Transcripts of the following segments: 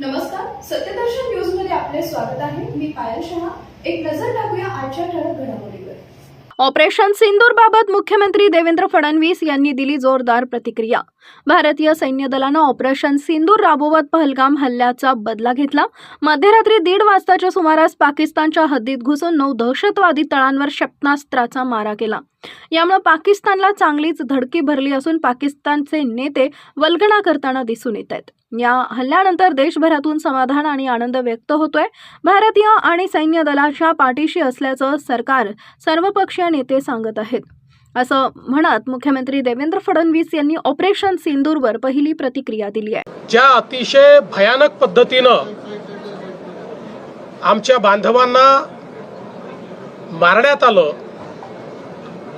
नमस्कार सत्यदर्शन न्यूजमध्ये आपले स्वागत आहे. मी पायल शहा. एक नजर टाकूया आजच्या ठळक घडामोडीवर. ऑपरेशन सिंदूर बाबत मुख्यमंत्री देवेंद्र फडणवीस यांनी दिली जोरदार प्रतिक्रिया. भारतीय सैन्य दलानं ऑपरेशन सिंदूर राबोवत पहलगाम हल्ल्याचा बदला घेतला. मध्यरात्री दीड वाजताच्या सुमारास पाकिस्तानच्या हद्दीत घुसून नऊ दहशतवादी तळांवर क्षेपणास्त्राचा मारा केला. यामुळे पाकिस्तानला चांगलीच धडकी भरली असून पाकिस्तानचे नेते वल्गना करताना दिसून येत आहेत. या हल्ल्यानंतर देशभरातून समाधान आणि आनंद व्यक्त होतोय. भारतीय आणि सैन्य दलाच्या पाठीशी असल्याचं सरकार सर्वपक्षीय नेते सांगत आहेत. असं म्हणत मुख्यमंत्री देवेंद्र फडणवीस यांनी ऑपरेशन सिंदूरवर पहिली प्रतिक्रिया दिली आहे. ज्या अतिशय भयानक पद्धतीनं आमच्या बांधवांना मारण्यात आलं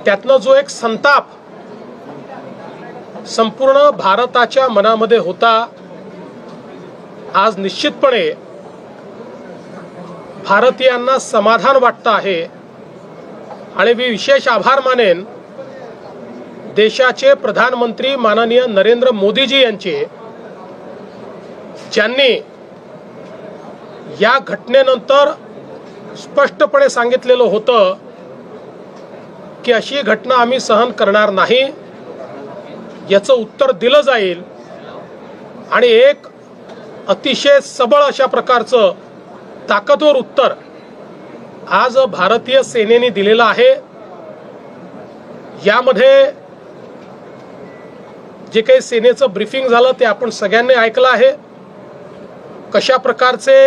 त्यातनं जो एक संताप संपूर्ण भारताच्या मनामध्ये होता आज निश्चितपणे भारतीयांना समाधान वाटतं आहे. आणि मी विशेष आभार मानेन देशाचे प्रधानमंत्री माननीय नरेंद्र मोदीजी यांचे ज्यांनी या घटनेनंतर स्पष्टपणे सांगितलेलं होतं की अशी घटना आम्ही सहन करणार नाही याचं उत्तर दिलं जाईल. आणि एक अतिशय सबळ अशा प्रकारचं ताकदवर उत्तर आज भारतीय सेनेने दिलेलं आहे. यामध्ये जे काही सेनेचं ब्रिफिंग झालं ते आपण सगळ्यांनी ऐकलं आहे. कशा प्रकारचे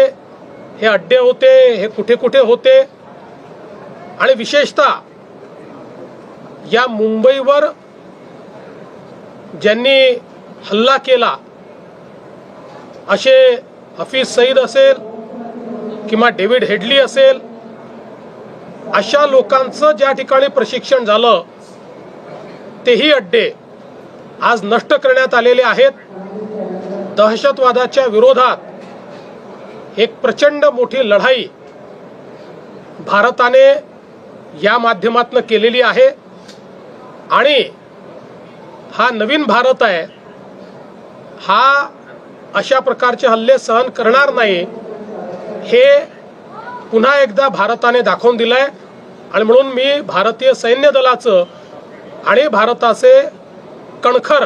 हे अड्डे होते हे कुठे कुठे होते आणि विशेषतः या मुंबईवर ज्यांनी हल्ला केला असे हफीज सईद असेल किंवा डेव्हिड हेडली असेल अशा लोकांचं ज्या ठिकाणी प्रशिक्षण झालं तेही अड्डे आज नष्ट करण्यात आलेले आहेत. दहशतवादाच्या विरोधात एक प्रचंड मोठी लढाई भारताने या माध्यमातून केलेली आहे. आणि हा नवीन भारत आहे हा अशा प्रकारचे हल्ले सहन करणार नाही हे पुन्हा एकदा भारताने दाखवून दिलंय. आणि म्हणून मी भारतीय सैन्य दलाचं आणि भारताचे कणखर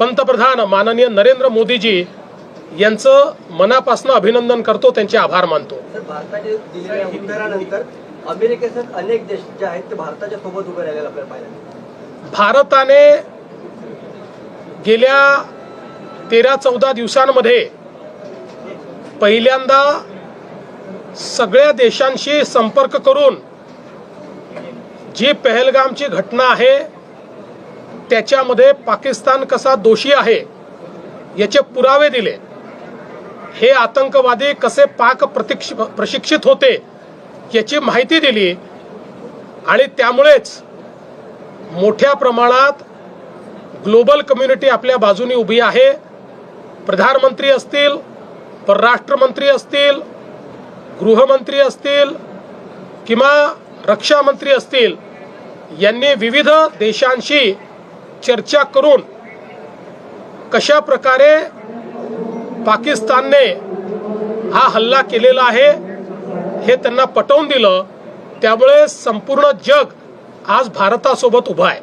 पंतप्रधान माननीय नरेंद्र मोदीजी यांचं मनापासून अभिनंदन करतो त्यांचे आभार मानतो. अमेरिकेसह अनेक देश जे आहेत ते भारताच्या सोबत उभे राहिलेले आपल्याला पाहायला भारताने गेल्या तेरा चौदा दिवसांमध्ये पहिल्यांदा सगळ्या देशांशी संपर्क करून जी पहलगामची घटना आहे त्याच्यामध्ये पाकिस्तान कसा दोषी आहे याचे पुरावे दिले. हे आतंकवादी कसे पाक प्रतिक्ष प्रशिक्षित होते याची माहिती दिली. आणि त्यामुळेच मोठ्या प्रमाणात ग्लोबल कम्युनिटी आपल्या बाजूने उभी आहे. प्रधानमंत्री असतील परराष्ट्रमंत्री असतील गृहमंत्री असतील किंवा रक्षामंत्री असतील यांनी विविध देशांशी चर्चा करून कशा प्रकारे पाकिस्तानने हा हल्ला केलेला आहे हे त्यांना पटवून दिलं त्यामुळे संपूर्ण जग आज भारतासोबत उभं आहे.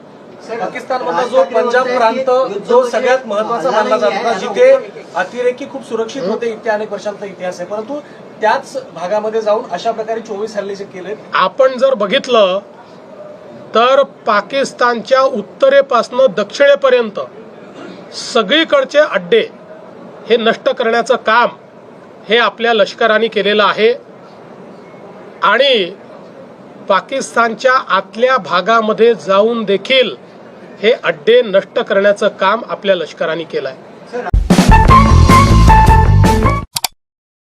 पाकिस्तानमधला जो पंजाब प्रांत जो सगळ्यात महत्त्वाचा मानला जात होता जिथे अतिरेकी खूप सुरक्षित होते इतक्या अनेक वर्षांचा इतिहास आहे. परंतु त्याच भागामध्ये जाऊन अशा प्रकारे चोवीस हल्ले जे केले आपण जर बघितलं तर पाकिस्तानच्या उत्तरेपासनं दक्षिणेपर्यंत सगळीकडचे अड्डे हे नष्ट करण्याचं काम हे आपल्या लष्कराने केलेलं आहे. आणि पाकिस्तानच्या आतल्या भागामध्ये जाऊन देखील हे अड्डे नष्ट करण्याचं काम आपल्या लष्कराने केलं आहे